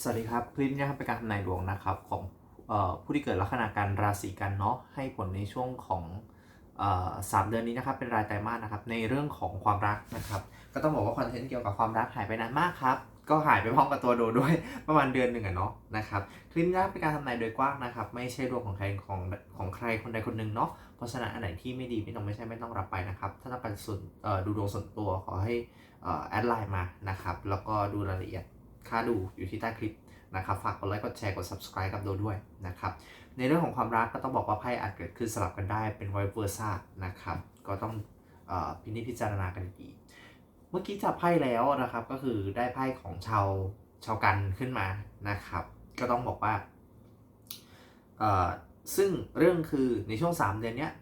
สวัสดีครับ คลิปนี้ครับเป็นการทำนายดวงนะครับของออผู้ที่เกิดลัคนาการราศีกันเนาะให้ผลในช่วงของสามเดือนนี้นะครับเป็นรายไตรมาสนะครับในเรื่องของความรักนะครับ ก็ต้องบอกว่าคอนเทนต์เกี่ยวกับความรักหายไปนานมากครับก็หายไปพร้อมกับตัวโดด้วยประมาณเดือนหนึ่งอะเนาะนะครับคลิปนี้เป็นการทำนายโดยกว้างนะครับไม่ใช่ดวงของใครของของใครคนใดคนหนึ่งเนาะเพราะฉะนั้นอันไหนที่ไม่ดีไม่ต้องไม่ใช่ไม่ต้องรับไปนะครับถ้าต้องการส่วนดูดวงส่วนตัวขอให้อ่อแอดไลน์มานะครับแล้วก็ดูรายละเอียด ค่าดูอยู่ที่ใต้คลิปนะครับฝากกดไลค์กดแชร์กด subscribe กับโดด้วยนะครับในเรื่องของความรักก็ต้องบอกว่าไพ่อาจเกิดขึ้นสลับกันได้เป็นไวเวอร์ซ่านะครับก็ต้องอพินิจพิจารณากันดีเมื่อกี้จับไพ่แล้วนะครับก็คือได้ไพ่ของชาวชาวกันขึ้นมานะครับ ก็ต้องบอกว่าซึ่งเรื่องคือในช่วง 3 เดือนเนี้ย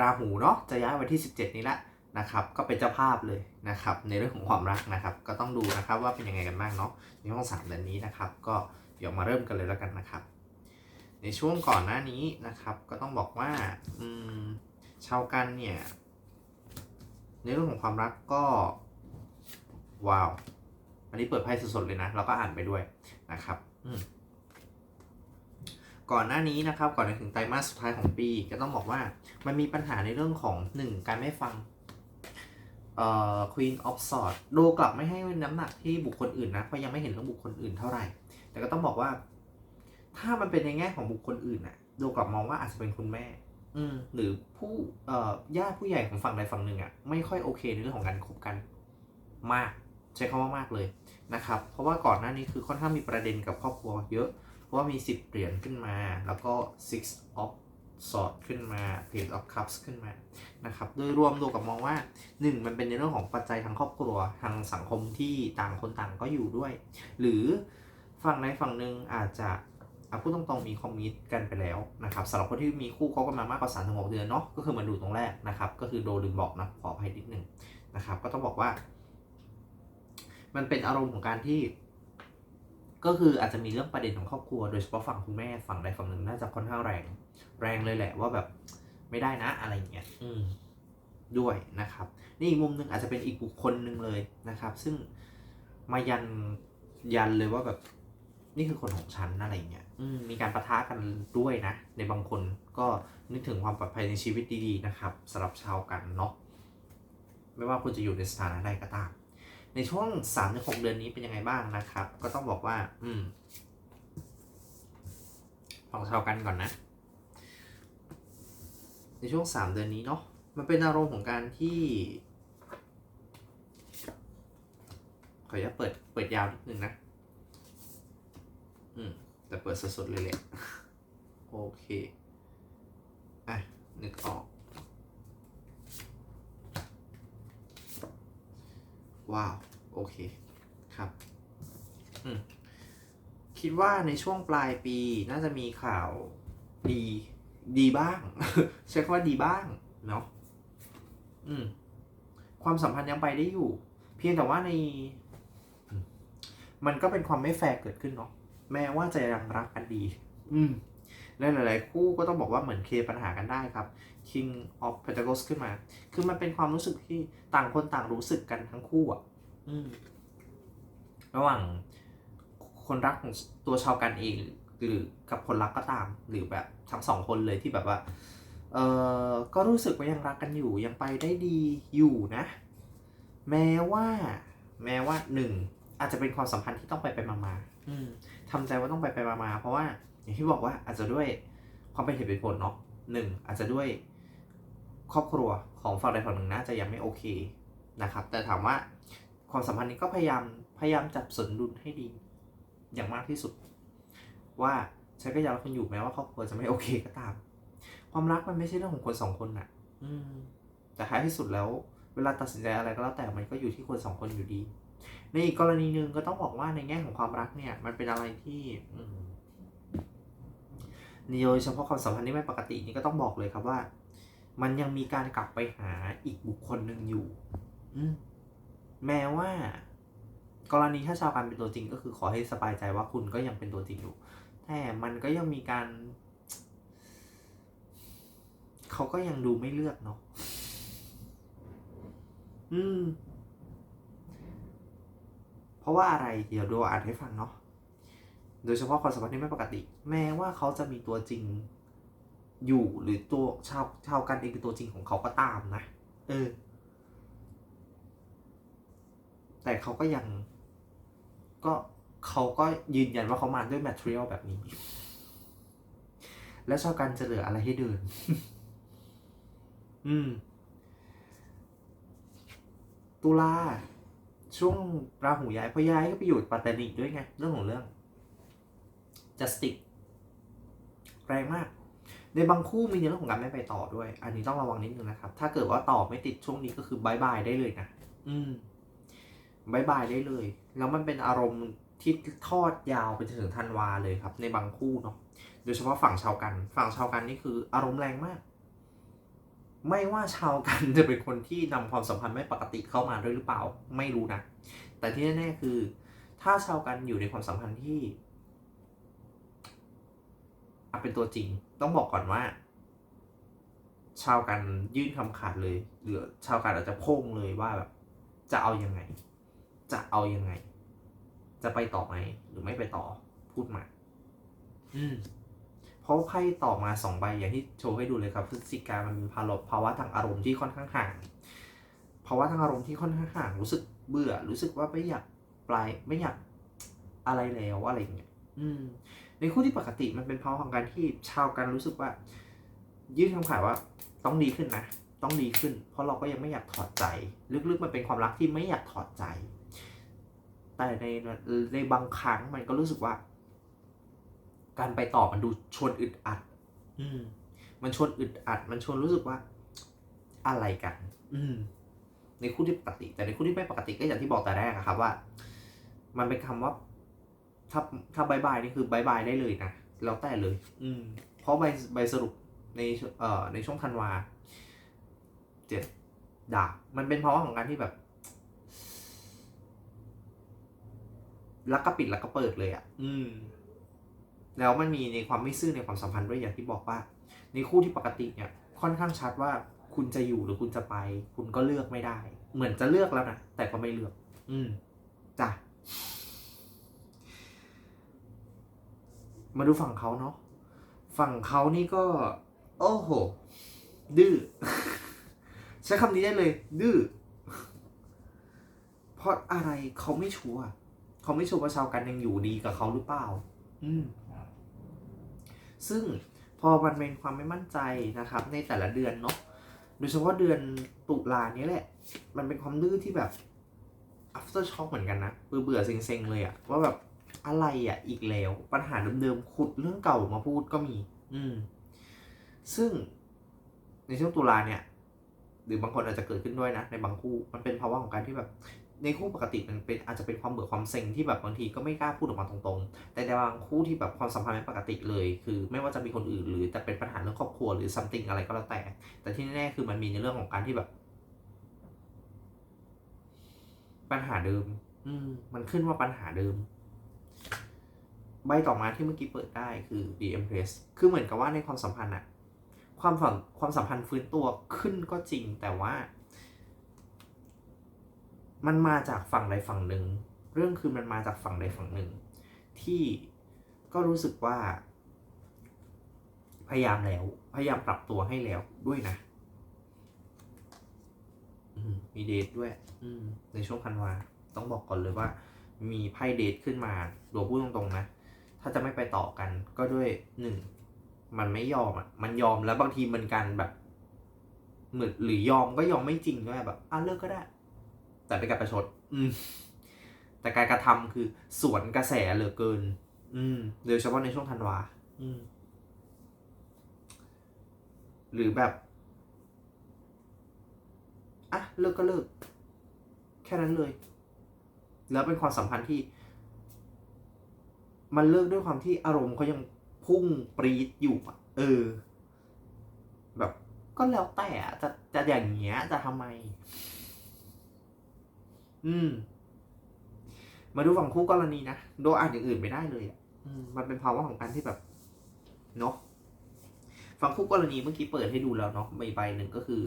ราหูเนาะจะย้ายวันที่ 17 นี้ละ นะครับ ก็เป็นเจ้าภาพเลยนะครับ ในเรื่องของความรักนะครับ ก็ต้องดูนะครับว่าเป็นยังไงกันบ้างเนาะในห้องสามเดือนนี้นะครับ ก็เดี๋ยวมาเริ่มกันเลยแล้วกันนะครับ ในช่วงก่อนหน้านี้นะครับ ก็ต้องบอกว่าอืมชาวกันเนี่ยในเรื่องของความรักก็ว้าวอันนี้เปิดไพ่สดๆเลยนะแล้วก็อ่านไปด้วยนะครับอืมก่อนหน้านี้นะครับ ก่อนถึงไตรมาสสุดท้ายของปี ก็ต้องบอกว่ามันมีปัญหาในเรื่องของหนึ่งการไม่ฟัง เอ่อ Queen of Swords ดูกลับไม่ให้น้ำหนักที่บุคคลอื่นนะเพราะยังไม่เห็นเรื่องบุคคลอื่นเท่าไหร่ แต่ก็ต้องบอกว่า ถ้ามันเป็นในแง่ของบุคคลอื่นน่ะดูกลับมองว่าอาจจะเป็นคุณแม่ อืมหรือผู้เอ่อญาติผู้ใหญ่ของฝั่งใดฝั่งหนึ่งอะไม่ค่อยโอเคในเรื่องของการคบกันมาก ใช้คำว่ามากเลยนะครับ เพราะว่าก่อนหน้านี้คือค่อนข้างมีประเด็นกับครอบครัวเยอะ เพราะว่ามี 10 เหรียญขึ้นมา แล้วก็ six of swords ขึ้นมา page of cups ขึ้นมานะครับโดยรวมดูกับมองว่าหนึ่งมันเป็นในเรื่องของปัจจัยทางครอบครัวทางสังคมที่ต่างคนต่างก็อยู่ด้วย หรือฝั่งใดฝั่งหนึ่งอาจจะเอาพูดตรงๆมีคอมมิตกันไปแล้วนะครับสำหรับคนที่มีคู่เขากันมามากกว่า3ามถึงหกเดือนเนาะก็คือมาดูตรงแรกนะครับ ก็คือโดลืมบอกนะขออภัยนิดนึงนะครับ ก็ต้องบอกว่า มันเป็นอารมณ์ของการที่ ก็คืออาจจะมีเรื่องประเด็นของครอบครัว โดยเฉพาะฝั่งคุณแม่ฝั่งใดฝั่งหนึ่งน่าจะค่อนข้างแรง แรงเลยแหละว่าแบบไม่ได้นะอะไรอย่างเงี้ยอืมด้วยนะครับ นี่อีกมุมหนึ่งอาจจะเป็นอีกบุคคลหนึ่งเลยนะครับ ซึ่งมายันยันเลยว่าแบบนี่คือคนของฉันอะไรเงี้ยอืมมีการประทะกันด้วยนะ ในบางคนก็นึกถึงความปลอดภัยในชีวิตดีๆนะครับสำหรับชาวกันเนาะไม่ว่าคุณจะอยู่ในสถานะใดก็ตาม ในช่วง3ามถึงหเดือนนี้เป็นยังไงบ้างนะครับ ก็ต้องบอกว่า อืมฟังชาวกันก่อนนะ ในช่วง 3 เดือนนี้เนาะมันเป็นอารมณ์ของการที่ขออนุญาตเปิดเปิดยาวนิดนึงนะ อืม แต่เปิดสดๆเลยแหละ โอเค อะ นึกออก ว้าว โอเค ครับ อืม คิดว่าในช่วงปลายปีน่าจะมีข่าวดี ดีบ้าง ใช้คำว่าดีบ้างเนาะอืม ความสัมพันธ์ยังไปได้อยู่ เพียงแต่ว่าในอืมมันก็เป็นความไม่แฟร์เกิดขึ้นเนาะแม้ว่าจะยังรักกันดี อืมและหลาย ๆ คู่ก็ต้องบอกว่าเหมือนเคลียร์ปัญหากันได้ครับ King of Pentacles ขึ้นมา คือมันเป็นความรู้สึกที่ต่างคนต่างรู้สึกกันทั้งคู่อะอืมระหว่างคนรักของตัวชาวกันเอง หรือกับคนรักก็ตาม หรือแบบทั้งสองคนเลยที่แบบว่า เออก็รู้สึกว่ายังรักกันอยู่ยังไปได้ดีอยู่นะ แม้ว่า แม้ว่าหนึ่งอาจจะเป็นความสัมพันธ์ที่ต้องไปไปมามาๆอืมทำใจว่าต้องไปไปมามาๆเพราะว่า อย่างที่บอกว่าอาจจะด้วยความเป็นเหตุเป็นผลเนาะหนึ่งอาจจะด้วยครอบครัวของฝั่งใดฝั่งหนึ่งน่าจะยังไม่โอเคนะครับ แต่ถามว่าความสัมพันธ์นี้ก็พยายามพยายามจับสนดุลให้ดี อย่างมากที่สุด ว่าฉันก็ยังรักคุณอยู่แม้ว่าครอบครัวจะไม่โอเคก็ตาม ความรักมันไม่ใช่เรื่องของคนสองคนน่ะ อืม แต่ท้ายที่สุดแล้ว เวลาตัดสินใจอะไรก็แล้วแต่มันก็อยู่ที่คนสองคนอยู่ดี ในอีกกรณีหนึ่งก็ต้องบอกว่าในแง่ของความรักเนี่ย มันเป็นอะไรที่อืมโดยเฉพาะความสัมพันธ์ที่ไม่ปกตินี่ก็ต้องบอกเลยครับว่า มันยังมีการกลับไปหาอีกบุคคลหนึ่งอยู่ อืมแม้ว่า กรณีถ้าชาวการเป็นตัวจริงก็คือขอให้สบายใจว่าคุณก็ยังเป็นตัวจริงอยู่ แต่มันก็ยังมีการ เขาก็ยังดูไม่เลือกเนาะอืม เพราะว่าอะไรเดี๋ยวดูอ่านให้ฟังเนาะโดยเฉพาะความสัมพันธ์ที่ไม่ปกติ แม้ว่าเขาจะมีตัวจริงอยู่หรือตัวชาวชาวกันเองเป็นตัวจริงของเขาก็ตามนะเออ แต่เขาก็ยังก็ เขาก็ยืนยันว่าเขามาด้วยแมทเทียลแบบนี้ แล้วชาวกันจะเหลืออะไรให้เดิน อืม ตุลาช่วงราหูย้ายพราะย้ายก็ไปอยู่ปัตตานีด้วยไง เรื่องของเรื่อง justice แรงมาก ในบางคู่มีในเรื่องของการไม่ไปต่อด้วย อันนี้ต้องระวังนิดนึงนะครับ ถ้าเกิดว่าต่อไม่ติดช่วงนี้ก็คือบายบายได้เลยนะ อืมบายบายได้เลย แล้วมันเป็นอารมณ์ ที่ทอดยาวไปจนถึงธันวาเลยครับ ในบางคู่เนาะโดยเฉพาะฝั่งชาวกัน ฝั่งชาวกันนี่คืออารมณ์แรงมาก ไม่ว่าชาวกันจะเป็นคนที่นำความสัมพันธ์ไม่ปกติเข้ามาด้วยหรือเปล่า ไม่รู้นะ แต่ที่แน่ๆคือ ถ้าชาวกันอยู่ในความสัมพันธ์ที่เป็นตัวจริง ต้องบอกก่อนว่า ชาวกันยื่นคำขาดเลยหรือชาวกันอาจจะโพ่งเลยว่าแบบจะเอายังไง จะเอายังไง จะไปต่อไหมหรือไม่ไปต่อพูดมา อืมเพราะไพ่ต่อมาสองใบอย่างที่โชว์ให้ดูเลยครับพฤศจิกามันมีภาวะภาวะทางอารมณ์ที่ค่อนข้างห่างภาวะทางอารมณ์ที่ค่อนข้างห่างรู้สึกเบื่อ รู้สึกว่าไม่อยากปลายไม่อยากอะไรแล้วอะไรอย่างเงี้ยอืม ในคู่ที่ปกติมันเป็นภาวะของการที่ชาวกันรู้สึกว่า ยื่นคำขาดว่าต้องดีขึ้นนะต้องดีขึ้น เพราะเราก็ยังไม่อยากถอดใจ ลึกๆมันเป็นความรักที่ไม่อยากถอดใจ แต่ในในบางครั้งมันก็รู้สึกว่า การไปต่อมันดูชวนอึดอัด อืม มันชวนอึดอัด มันชวนรู้สึกว่า อะไรกัน อืม ในคู่ที่ปกติ แต่ในคู่ที่ไม่ปกติก็อย่างที่บอกแต่แรกอะครับว่า มันเป็นคำว่า ถ้าถ้าบายบายนี่คือบายบายได้เลยนะแล้วแต่เลย อืม เพราะใบใบสรุปในเอ่อในช่วงธันวาเจ็ดดาบมันเป็นเพราะว่าของการที่แบบ ลักก็ปิดลักก็เปิดเลยอะ่ะอืมแล้วมันมีในความไม่ซื่อในความสัมพันธ์ด้วยอย่างที่บอกว่า ในคู่ที่ปกติเนี่ย ค่อนข้างชัดว่าคุณจะอยู่หรือคุณจะไป คุณก็เลือกไม่ได้ เหมือนจะเลือกแล้วนะแต่ก็ไม่เลือก อืมจ้ะมาดูฝั่งเขาเนาะฝั่งเขานี่ก็ โอ้โห ดื้อใช้คำนี้ได้เลย ดื้อเพราะอะไรเขาไม่ชัวร์ เขาไม่ชัวร์ว่าชาวกันยังอยู่ดีกับเขาหรือเปล่า อืม ซึ่งพอมันเป็นความไม่มั่นใจนะครับ ในแต่ละเดือนเนาะ โดยเฉพาะเดือนตุลาเนี้ยแหละ มันเป็นความดื้อที่แบบ after shock เหมือนกันนะเบื่อเบื่อๆเซ็งๆเลยอะว่าแบบอะไรอะอีกแล้ว ปัญหาเดิมๆขุดเรื่องเก่ามาพูดก็มี อืม ซึ่งในช่วงตุลาเนี่ย หรือบางคนอาจจะเกิดขึ้นด้วยนะ ในบางคู่มันเป็นภาวะของการที่แบบ ในคู่ปกติมันเป็นอาจจะเป็นความเบื่อความเซ็งที่แบบบางทีก็ไม่กล้าพูดออกมาตรงๆ แต่ในบางคู่ที่แบบความสัมพันธ์ไม่ปกติเลย คือไม่ว่าจะมีคนอื่นหรือจะเป็นปัญหาเรื่องครอบครัวหรือ something อะไรก็แล้วแต่ แต่ที่แน่ๆคือมันมีในเรื่องของการที่แบบ ปัญหาเดิม อืม มันขึ้นว่าปัญหาเดิม ใบต่อมาที่เมื่อกี้เปิดได้คือ The Empress คือเหมือนกับว่าในความสัมพันธ์อะความฝังความสัมพันธ์ฟื้นตัวขึ้นก็จริงแต่ว่า มันมาจากฝั่งใดฝั่งหนึ่ง เรื่องคือมันมาจากฝั่งใดฝั่งหนึ่ง ที่ก็รู้สึกว่า พยายามแล้ว พยายามปรับตัวให้แล้วด้วยนะมีเดทด้วย อืในช่วงธันวา ต้องบอกก่อนเลยว่า มีไพ่เดทขึ้นมาตัวพูดตรงๆนะ ถ้าจะไม่ไปต่อกัน ก็ด้วยหนึ่ง มันไม่ยอมอะ มันยอมแล้วบางทีมันการแบบ เหมือนหรือยอมก็ยอมไม่จริงด้วยแบบ อะเลิกก็ได้ แต่เป็นการประชด อืม แต่การกระทำคือสวนกระแสเหลือเกิน อืมโดยเฉพาะในช่วงธันวาอืม หรือแบบอะเลิกก็เลิก แค่นั้นเลย แล้วเป็นความสัมพันธ์ที่ มันเลิกด้วยความที่อารมณ์เขายังพุ่งปรีดอยู่อะเออ แบบก็แล้วแต่อะจะจะอย่างเงี้ยจะทำไม อืม มาดูฝั่งคู่กรณีนะโดยอ่านอย่างอื่นไม่ได้เลยอะอืมมันเป็นภาวะของการที่แบบเนาะฝั่งคู่กรณีเมื่อกี้เปิดให้ดูแล้วเนาะใบใบหนึ่งก็คือ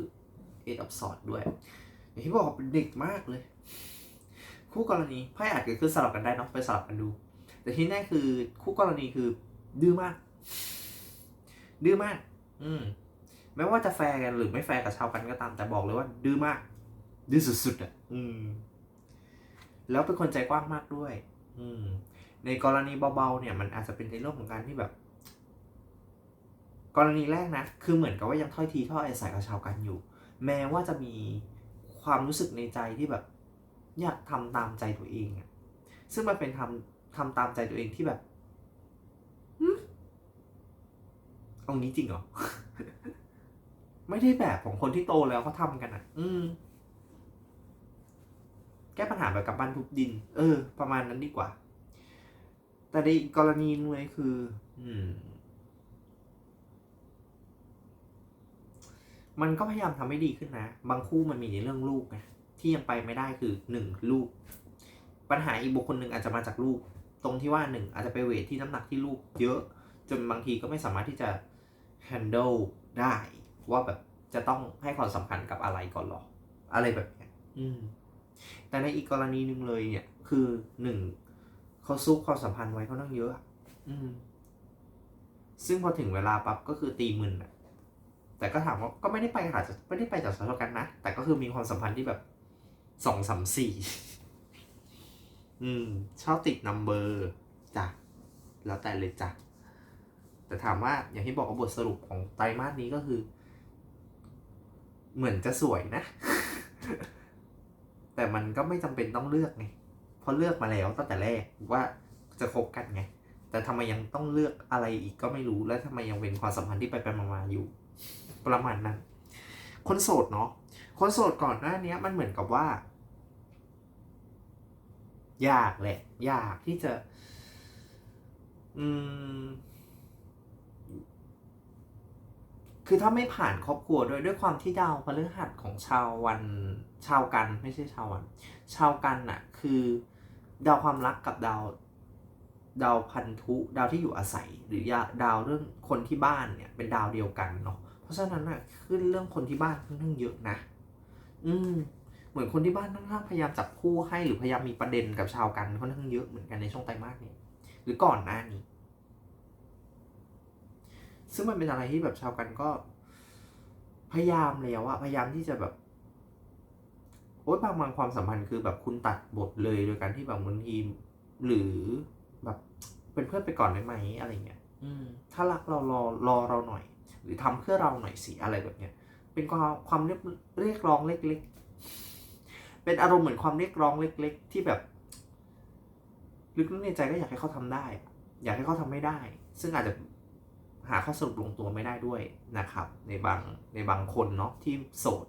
Eight of Swords ด้วย อย่างที่บอกเป็นเด็กมากเลย คู่กรณีไพ่อาจเกิดขึ้นสลับกันได้เนาะไปสลับกันดู แต่ที่แน่คือคู่กรณีคือดื้อมาก ดื้อมาก อืมไม่ว่าจะแฟร์กันหรือไม่แฟร์กับชาวกันก็ตาม แต่บอกเลยว่า ดื้อมาก ดื้อสุดๆอะ อืม แล้วเป็นคนใจกว้างมากด้วย อืม ในกรณีเบาๆเนี่ย มันอาจจะเป็นในเรื่องของการที่แบบ กรณีแรกนะ คือเหมือนกับว่ายังถ้อยทีถ้อยอาศัยกับชาวกันอยู่ แม้ว่าจะมีความรู้สึกในใจที่แบบ อยากทำตามใจตัวเองอะซึ่งมันเป็นทำทำตามใจตัวเองที่แบบหึเอางี้จริงเหรอ ไม่ได้แบบของคนที่โตแล้วเขาทำกันอะ อืมแก้ปัญหาแบบกับบ้านทุบดิน เออ ประมาณนั้นดีกว่า แต่ในอีกกรณีนึงเลยคือ อืม มันก็พยายามทำให้ดีขึ้นนะ บางคู่มันมีในเรื่องลูกไงที่ยังไปไม่ได้คือหนึ่งลูก ปัญหาอีกบุคคลหนึ่งอาจจะมาจากลูก ตรงที่ว่าหนึ่งอาจจะไปเวทที่น้ำหนักที่ลูกเยอะ จนบางทีก็ไม่สามารถที่จะ handle ได้ ว่าแบบจะต้องให้ความสำคัญกับอะไรก่อนหรอ อะไรแบบนี้อืม แต่ในอีกกรณีหนึ่งเลยเนี่ย คือหนึ่งเขาซุกความสัมพันธ์ไว้เขานั่งเยอะอะอืม ซึ่งพอถึงเวลาปั๊บก็คือตีมึนอะแต่ก็ถามว่าก็ไม่ได้ไปหาจากไม่ได้ไปจากสาวกันนะ แต่ก็คือมีความสัมพันธ์ที่แบบสองสามสี่อืม ชอบติดนัมเบอร์จ้ะแล้วแต่เลยจ้ะแต่ถามว่าอย่างที่บอกว่าบทสรุปของไตรมาสนี้ก็คือ เหมือนจะสวยนะ แต่มันก็ไม่จำเป็นต้องเลือกไงเพราะเลือกมาแล้วตั้งแต่แรกว่าจะคบกันไง แต่ทำไมยังต้องเลือกอะไรอีกก็ไม่รู้แล้วทำไมยังเป็นความสัมพันธ์ที่ไปไปมามาอยู่ ประมาณนั้น คนโสดเนาะคนโสดก่อนหน้านี้มันเหมือนกับว่า ยากแหละ ยากที่จะ อืม คือถ้าไม่ผ่านครอบครัวด้วยด้วยความที่ดาวพฤหัสของชาววันชาวกันไม่ใช่ชาววัน ชาวกันน่ะ คือดาวความรักกับดาวดาวพันธุดาวที่อยู่อาศัย หรือดาวเรื่องคนที่บ้านเนี่ยเป็นดาวเดียวกันเนาะเพราะฉะนั้นน่ะขึ้นเรื่องคนที่บ้านค่อนข้างเยอะนะ อืม เหมือนคนที่บ้านค่อนข้างพยายามจับคู่ให้หรือพยายามมีประเด็นกับชาวกันค่อนข้างเยอะเหมือนกันในช่วงไตรมาสนี้ หรือก่อนหน้านี้ ซึ่งมันเป็นอะไรที่แบบชาวกันก็ พยายามแล้วอะพยายามที่จะแบบโอ๊ยบางบางความสัมพันธ์คือแบบคุณตัดบทเลยโดยการที่แบบบางทีหรือแบบเป็นเพื่อนไปก่อนได้ไหมอะไรเงี้ยอืมถ้ารักเรารอรอเราหน่อย หรือทำเพื่อเราหน่อยสิอะไรแบบเนี้ย เป็นความความเรียกเรียกร้องเล็ก ๆ เป็นอารมณ์เหมือนความเรียกร้องเล็ก ๆ ที่แบบลึกๆในใจก็อยากให้เขาทำได้ อยากให้เขาทำไม่ได้ ซึ่งอาจจะ หาข้อสรุปลงตัวไม่ได้ด้วยนะครับ ในบางในบางคนเนาะที่โสด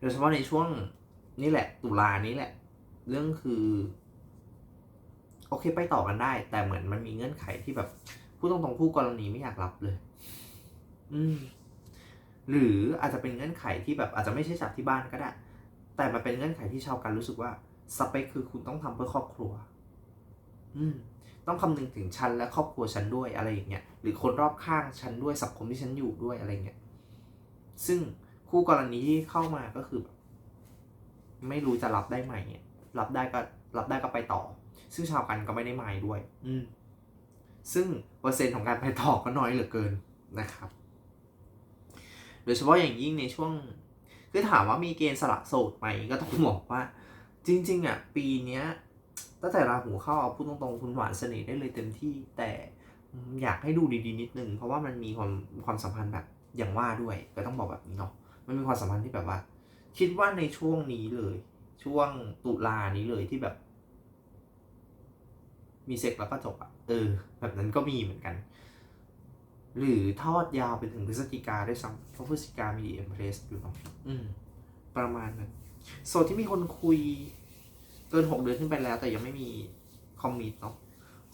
โดยเฉพาะในช่วงนี่แหละ ตุลานี้แหละ เรื่องคือ โอเคไปต่อกันได้ แต่เหมือนมันมีเงื่อนไขที่แบบพูดตรงๆผู้กรณีไม่อยากรับเลย อืม หรืออาจจะเป็นเงื่อนไขที่แบบอาจจะไม่ใช่จากที่บ้านก็ได้ แต่มันเป็นเงื่อนไขที่ชาวกันรู้สึกว่าสเปคคือคุณต้องทำเพื่อครอบครัว อืม ต้องคำนึงถึงฉันและครอบครัวฉันด้วยอะไรอย่างเงี้ยหรือคนรอบข้างฉันด้วยสังคมที่ฉันอยู่ด้วยอะไรเงี้ยซึ่งคู่กรณีที่เข้ามาก็คือ ไม่รู้จะรับได้ไหมเนี่ยรับได้ก็รับได้ก็ไปต่อ ซึ่งชาวกันก็ไม่ได้หมายด้วย อืมซึ่งเปอร์เซ็นต์ของการไปต่อก็น้อยเหลือเกินนะครับ โดยเฉพาะอย่างยิ่งในช่วง คือถามว่ามีเกณฑ์สละโสดไหมก็ต้องบอกว่า จริง ๆอะปีเนี้ย ตั้งแต่ราหูเข้าเอาพูดตรงๆคุณหวานเสน่ห์ได้เลยเต็มที่แต่อยากให้ดูดีๆนิดนึง เพราะว่ามันมีความความสัมพันธ์แบบอย่างว่าด้วย ก็ต้องบอกแบบนี้เนาะมันมีความสัมพันธ์ที่แบบว่า คิดว่าในช่วงนี้เลย ช่วงตุลานี้เลยที่แบบ มีเซ็กแล้วก็จบอะเออ แบบนั้นก็มีเหมือนกัน หรือทอดยาวไปถึงพฤศจิกาด้วยซ้ำเพราะพฤศจิกามีเอ็มเพรสอยู่เนาะอืม ประมาณนั้นโซที่มีคนคุย เกินหกเดือนขึ้นไปแล้ว แต่ยังไม่มีคอมมิตเนาะ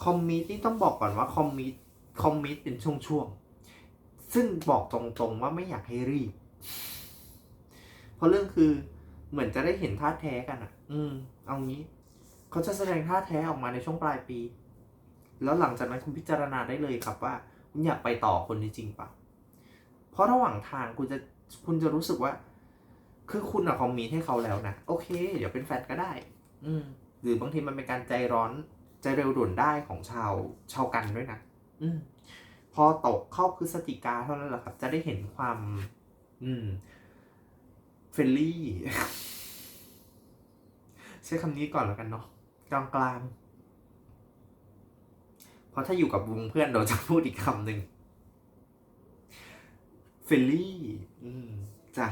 คอมมิตนี่ต้องบอกก่อนว่าคอมมิตคอมมิตเป็นช่วงๆ ซึ่งบอกตรงๆว่าไม่อยากให้รีบ เพราะเรื่องคือเหมือนจะได้เห็นท่าแท้กันอะ่ะ อืม เอางี้ เขาจะแสดงท่าแท้ออกมาในช่วงปลายปี แล้วหลังจากนั้นคุณพิจารณาได้เลยครับว่า คุณอยากไปต่อคนนี้จริงปะเพราะระหว่างทางคุณจะคุณจะรู้สึกว่า คือคุณอะคอมมิตให้เขาแล้วนะ โอเค เดี๋ยวเป็นแฟนก็ได้ หรือบางทีมันเป็นการใจร้อนใจเร็วด่วนได้ของชาวชาวกันด้วยนะอืมพอตกเข้าพฤศจิกาเท่านั้นแหละครับ จะได้เห็นความ อืมเฟลลี่ ใช้คำนี้ก่อนแล้วกันเนาะกลางกลางๆเพราะถ้าอยู่กับวงเพื่อนเราจะพูดอีกคำหนึ่งเฟลลี่ อืมจ้ะ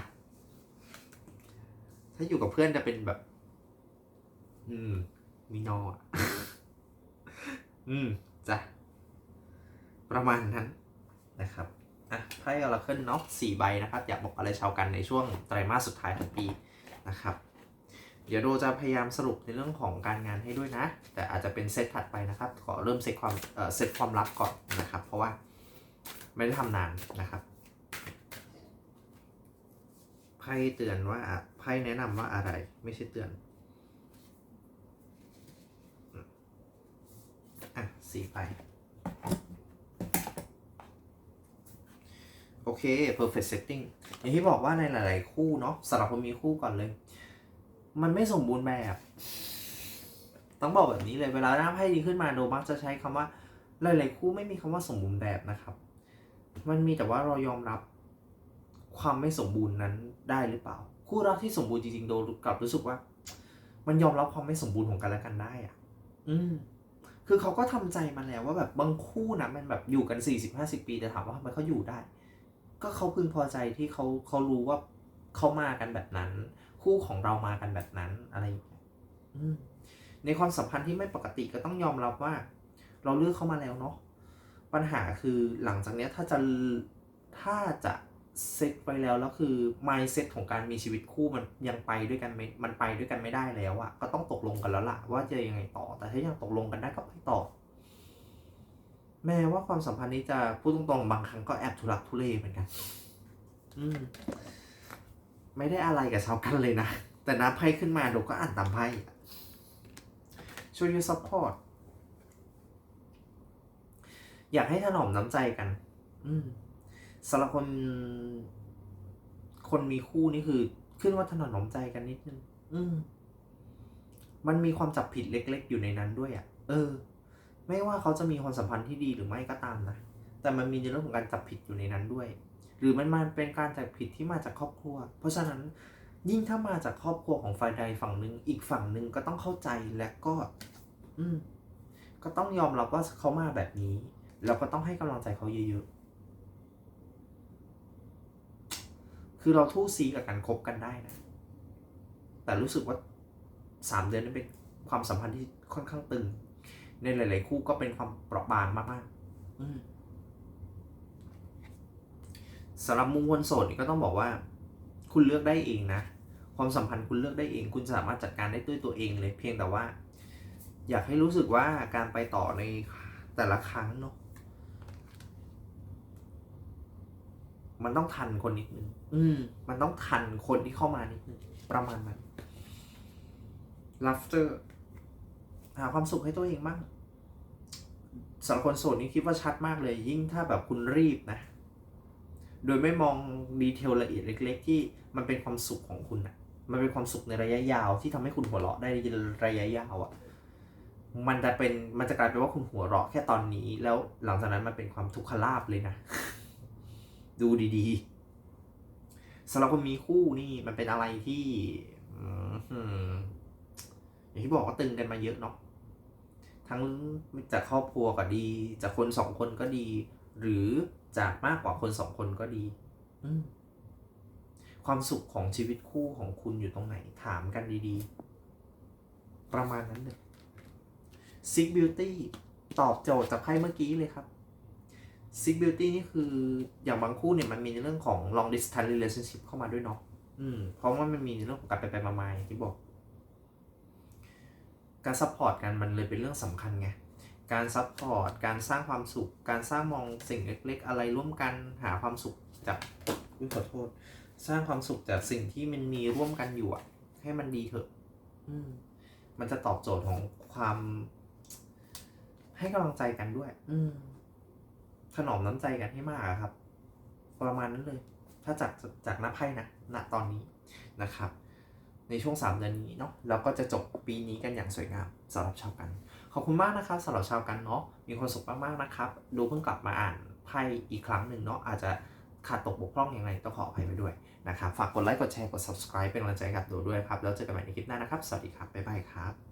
ถ้าอยู่กับเพื่อนจะเป็นแบบ อืม มีนออะ อืมจ้ะประมาณนั้นนะครับอะไพ่ออราเคิลเนาะสี่ใบนะครับ อยากบอกอะไรชาวกันในช่วงไตรมาสสุดท้ายของปีนะครับ เดี๋ยวโดจะพยายามสรุปในเรื่องของการงานให้ด้วยนะ แต่อาจจะเป็นเซตถัดไปนะครับ ขอเริ่มเซตความเอ่อเซตความลับก่อนนะครับ เพราะว่าไม่ได้ทำนานนะครับไพ่เตือนว่าไพ่แนะนำว่าอะไรไม่ใช่เตือน อะ สี่ใบโอเค perfect setting อย่างที่บอกว่าในหลาย ๆ คู่เนาะสำหรับคนมีคู่ก่อนเลย มันไม่สมบูรณ์แบบ ต้องบอกแบบนี้เลยเวลาหน้าไพ่ดีขึ้นมาโดมักจะใช้คำว่า หลาย ๆ คู่ไม่มีคำว่าสมบูรณ์แบบนะครับ มันมีแต่ว่าเรายอมรับความไม่สมบูรณ์นั้นได้หรือเปล่า คู่รักที่สมบูรณ์จริง ๆ โดกลับรู้สึกว่า มันยอมรับความไม่สมบูรณ์ของกันและกันได้อะอืม คือเขาก็ทำใจมาแล้วว่าแบบบางคู่นะมันแบบอยู่กัน40-50ปีแต่ถามว่าทำไมเขาอยู่ได้ ก็เขาพึงพอใจที่เขาเขารู้ว่าเขามากันแบบนั้น คู่ของเรามากันแบบนั้นอะไรอย่างเงี้ยในความสัมพันธ์ที่ไม่ปกติก็ต้องยอมรับว่า เราเลือกเขามาแล้วเนาะปัญหาคือหลังจากเนี้ยถ้าจะถ้าจะ เซ็ตไปแล้วแล้วคือ mindset ของการมีชีวิตคู่มันยังไปด้วยกันไม่มันไปด้วยกันไม่ได้แล้วอะก็ต้องตกลงกันแล้วล่ะว่าจะยังไงต่อ แต่ถ้ายังตกลงกันได้ก็ไปต่อ แม้ว่าความสัมพันธ์นี้จะพูดตรงๆบางครั้งก็แอบทุรักทุเลเหมือนกัน อืม ไม่ได้อะไรกับชาวกันเลยนะ แต่นับไพ่ขึ้นมาโดก็อ่านตามไพ่ช่วยยูซัพพอร์ตอยากให้ถนอมน้ำใจกัน อืม สำหรับคนคนมีคู่นี่คือ ขึ้นว่าถนอมน้ำใจกันนิดนึงอืม มันมีความจับผิดเล็ก ๆ อยู่ในนั้นด้วยอะ่ะ เออ ไม่ว่าเขาจะมีความสัมพันธ์ที่ดีหรือไม่ก็ตามนะแต่มันมีในเรื่องของการจับผิดอยู่ในนั้นด้วย หรือมันมาเป็นการจับผิดที่มาจากครอบครัว เพราะฉะนั้น ยิ่งถ้ามาจากครอบครัวของฝ่ายใดฝั่งหนึ่งอีกฝั่งหนึ่งก็ต้องเข้าใจและก็ อืม ก็ต้องยอมรับว่าเขามาแบบนี้ แล้วก็ต้องให้กำลังใจเขาเยอะๆ คือเราทู่ซีกับการคบกันได้นะ แต่รู้สึกว่าสามเดือนนั้นเป็นความสัมพันธ์ที่ค่อนข้างตึง ในหลาย ๆ คู่ก็เป็นความเปราะบางมากๆอืสำหรับมุมคนโสดก็ต้องบอกว่า คุณเลือกได้เองนะ ความสัมพันธ์คุณเลือกได้เอง คุณสามารถจัดการได้ด้วยตัวเองเลย เพียงแต่ว่า อยากให้รู้สึกว่าการไปต่อในแต่ละครั้งเนาะ มันต้องทันคนนิดนึงอืม มันต้องทันคนที่เข้ามานิดนึงประมาณนั้น laughter หาความสุขให้ตัวเองบ้างสำหรับคนโสดนี่คิดว่าชัดมากเลย ยิ่งถ้าแบบคุณรีบนะ โดยไม่มองดีเทลละเอียดเล็ก ๆ ที่มันเป็นความสุขของคุณอะมันเป็นความสุขในระยะยาวที่ทำให้คุณหัวเราะได้ระยะยาวอะมันจะเป็นมันจะกลายเป็นว่าคุณหัวเราะแค่ตอนนี้ แล้วหลังจากนั้นมันเป็นความทุกขลาบเลยนะ ดูดีๆสำหรับคนมีคู่นี่มันเป็นอะไรที่อย่างที่บอกว่าตึงกันมาเยอะเนาะทั้งจากครอบครัวก็ดี จากคนสองคนก็ดี หรือจากมากกว่าคนสองคนก็ดีความสุขของชีวิตคู่ของคุณอยู่ตรงไหนถามกันดีๆ ประมาณนั้นเลย Sick Beauty ตอบโจทย์จากไพ่เมื่อกี้เลยครับ Sick Beauty นี่คืออย่างบางคู่เนี่ยมันมีในเรื่องของ long distance relationship เข้ามาด้วยเนาะอืมเพราะว่ามันมีในเรื่องของการไปไปมาๆอย่างที่บอก การซัพพอร์ตกันมันเลยเป็นเรื่องสำคัญไงการซัพพอร์ตการสร้างความสุข การสร้างมองสิ่งเล็กๆ อะไรร่วมกันหาความสุขจากอุ๊ยขอโทษ สร้างความสุขจากสิ่งที่มันมีร่วมกันอยู่อะให้มันดีเถอะ อืมมันจะตอบโจทย์ของความให้กำลังใจกันด้วย อืม ถนอมน้ำใจกันให้มากครับ ประมาณนั้นเลย ถ้าจากจากน้าไพ่นะณตอนนี้นะครับ ในช่วง 3 เดือนนี้เนาะแล้วก็จะจบปีนี้กันอย่างสวยงามสำหรับชาวกัน ขอบคุณมากนะครับสำหรับชาวกันเนาะมีความสุขมากๆนะครับ ดูเพิ่งกลับมาอ่านไพ่อีกครั้งหนึ่งเนาะอาจจะขาดตกบกพร่องอย่างไรต้องขออภัยไปด้วยนะครับ ฝากกดไลค์กดแชร์กด subscribe เป็นกำลังใจกับดูด้วยครับ แล้วเจอกันใหม่ในคลิปหน้านะครับ สวัสดีครับ บ๊ายบายครับ